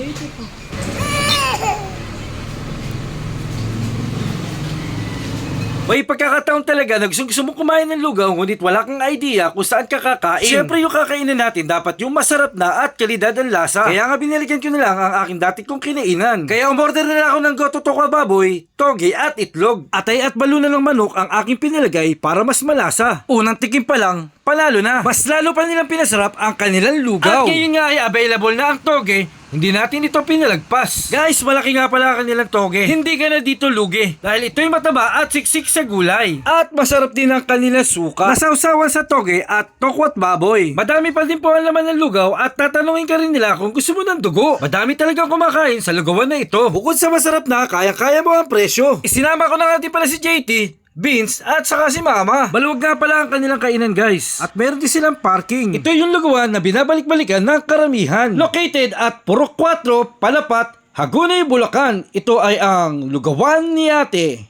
JT po. May pagkakataon talaga na gustong gusto mong kumain ng lugaw ngunit wala kang idea kung saan ka kakain. Siyempre yung kakainin natin dapat yung masarap na at kalidad ang lasa. Kaya nga biniligan ko na lang ang aking dati kong kinainan. Kaya umorder na lang ako ng goto tokwa baboy, toge at itlog. Atay at baluna ng manok ang aking pinilagay para mas malasa. Unang tikim pa lang, panalo na. Mas lalo pa nilang pinasarap ang kanilang lugaw. At ngayon nga ay available na ang toge, hindi natin ito pinalagpas. Guys, malaki nga pala ang kanilang toge. Hindi ka na dito lugi. Dahil ito'y mataba at siksik sa gulay. At masarap din ang kanilang suka. Nasawsawan sa toge at tokwat baboy. Madami pa din po ang laman ng lugaw at tatanungin ka rin nila kung gusto mo ng dugo. Madami talagang kumakain sa lugawan na ito. Bukod sa masarap na, kaya-kaya mo ang presyo. Isinama ko na nga din pala si JT, Vince at saka si Mama. Baluwag nga pala ang kanilang kainan guys. At meron din silang parking. Ito yung lugawan na binabalik-balikan ng karamihan. Located at Purok 4, Palapat, Hagunay, Bulacan. Ito ay ang lugawan ni ate.